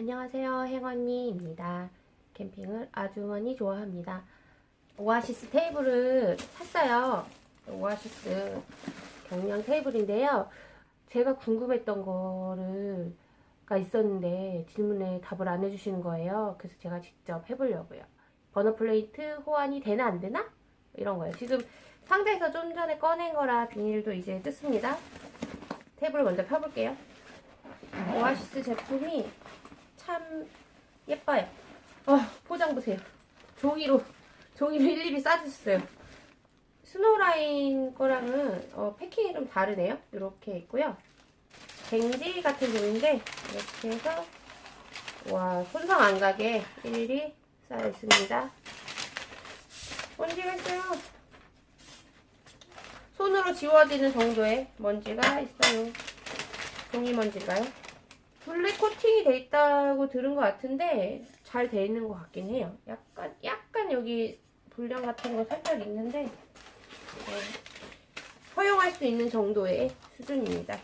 안녕하세요. 행언니입니다. 캠핑을 아주 많이 좋아합니다. 오아시스 테이블을 샀어요. 오아시스 경량 테이블인데요. 제가 궁금했던 거를 가 있었는데 질문에 답을 안 해주시는 거예요. 그래서 제가 직접 해보려고요. 버너 플레이트 호환이 되나 안 되나? 이런 거예요. 지금 상자에서 좀 전에 꺼낸 거라 비닐도 이제 뜯습니다. 테이블을 먼저 펴볼게요. 오아시스 제품이 참 예뻐요. 어, 포장 보세요. 종이로 종이로 일일이 싸주셨어요. 스노라인 거랑은 어, 패킹이 좀 다르네요. 이렇게 있고요. 쟁지 같은 종인데 이렇게 해서 와 손상 안 가게 일일이 쌓여 있습니다. 먼지가 있어요. 손으로 지워지는 정도의 먼지가 있어요. 종이 먼지가요. 블랙 코팅이 돼 있다고 들은 것 같은데 잘 돼 있는 것 같긴 해요. 약간 약간 여기 불량 같은 거 살짝 있는데 네, 허용할 수 있는 정도의 수준입니다.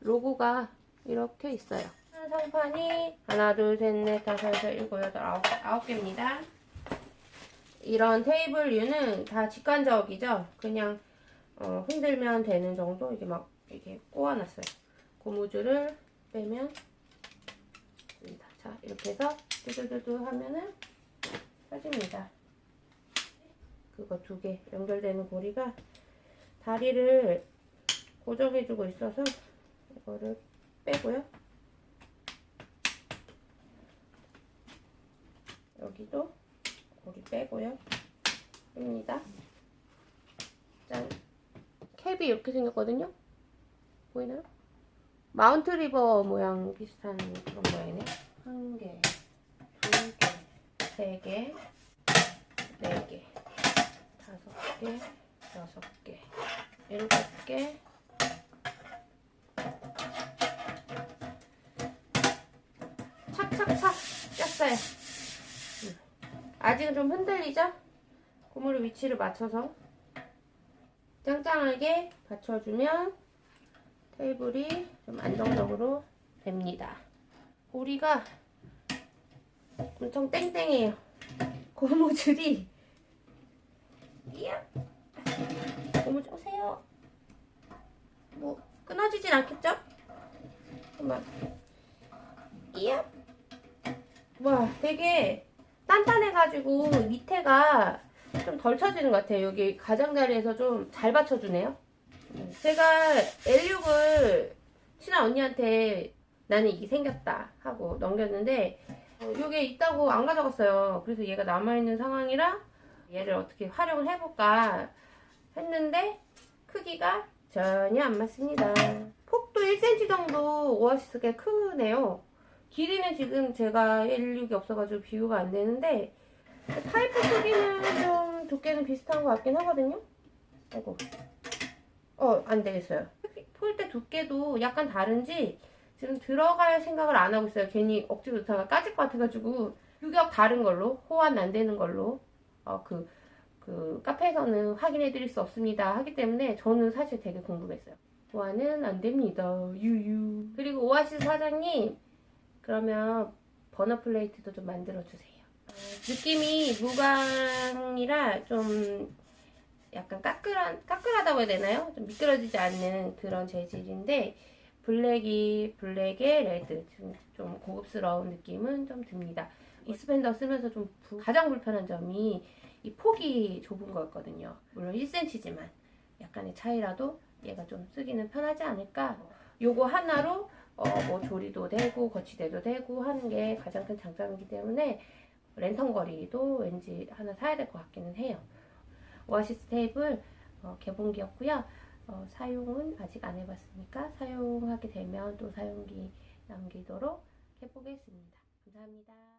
로고가 이렇게 있어요. 상판이 하나, 둘, 셋, 넷, 다섯, 여섯, 일곱, 여덟, 아홉, 아홉 개입니다. 이런 테이블 류는 다 직관적이죠. 그냥 어, 흔들면 되는 정도 이게 막 이렇게 꼬아놨어요. 고무줄을 빼면. 자 이렇게 해서 두두두두 하면은 펴집니다. 그거 두 개 연결되는 고리가 다리를 고정해주고 있어서 이거를 빼고요. 여기도 고리 빼고요. 뺍니다. 짠. 캡이 이렇게 생겼거든요. 보이나요? 마운트 리버 모양 비슷한 그런 모양이네. 한 개, 두 개, 세 개, 네 개, 다섯 개, 여섯 개, 일곱 개, 착착착 짰어요. 음. 아직은 좀 흔들리죠? 고무를 위치를 맞춰서 짱짱하게 받쳐주면 테이블이 좀 안정적으로 됩니다. 고리가 엄청 땡땡해요. 고무줄이 이야 고무줄 오세요. 뭐 끊어지진 않겠죠? 잠깐만 이야 와 되게 단단해가지고 밑에가 좀 덜 쳐지는 것 같아요. 여기 가장자리에서 좀 잘 받쳐주네요. 제가 L6을 친한 언니한테 나는 이게 생겼다 하고 넘겼는데 어, 이게 있다고 안 가져갔어요. 그래서 얘가 남아있는 상황이라 얘를 어떻게 활용을 해볼까 했는데 크기가 전혀 안 맞습니다. 폭도 1cm 정도 오아시스가 크네요. 길이는 지금 제가 L6이 없어가지고 비교가 안 되는데 타이프 크기는 좀 두께는 비슷한 것 같긴 하거든요. 아이고. 어, 안 되겠어요. 폴대 두께도 약간 다른지 지금 들어갈 생각을 안 하고 있어요. 괜히 억지로 넣다가 까질 것 같아가지고 규격 다른 걸로 호환 안 되는 걸로 어, 그, 그 카페에서는 확인해 드릴 수 없습니다 하기 때문에 저는 사실 되게 궁금했어요. 호환은 안 됩니다. 유유. 그리고 오아시스 사장님 그러면 버너 플레이트도 좀 만들어 주세요. 어, 느낌이 무광이라 좀 약간 까끌한, 까끌하다고 해야 되나요? 좀 미끄러지지 않는 그런 재질인데, 블랙이, 블랙에 레드. 좀, 좀 고급스러운 느낌은 좀 듭니다. 이스펜더 쓰면서 좀 부- 가장 불편한 점이 이 폭이 좁은 거였거든요. 물론 1cm지만 약간의 차이라도 얘가 좀 쓰기는 편하지 않을까. 요거 하나로 어, 뭐 조리도 되고 거치대도 되고 하는 게 가장 큰 장점이기 때문에 랜턴 거리도 왠지 하나 사야 될 것 같기는 해요. 오아시스 테이블 어, 개봉기였고요. 어, 사용은 아직 안 해봤으니까 사용하게 되면 또 사용기 남기도록 해보겠습니다. 감사합니다.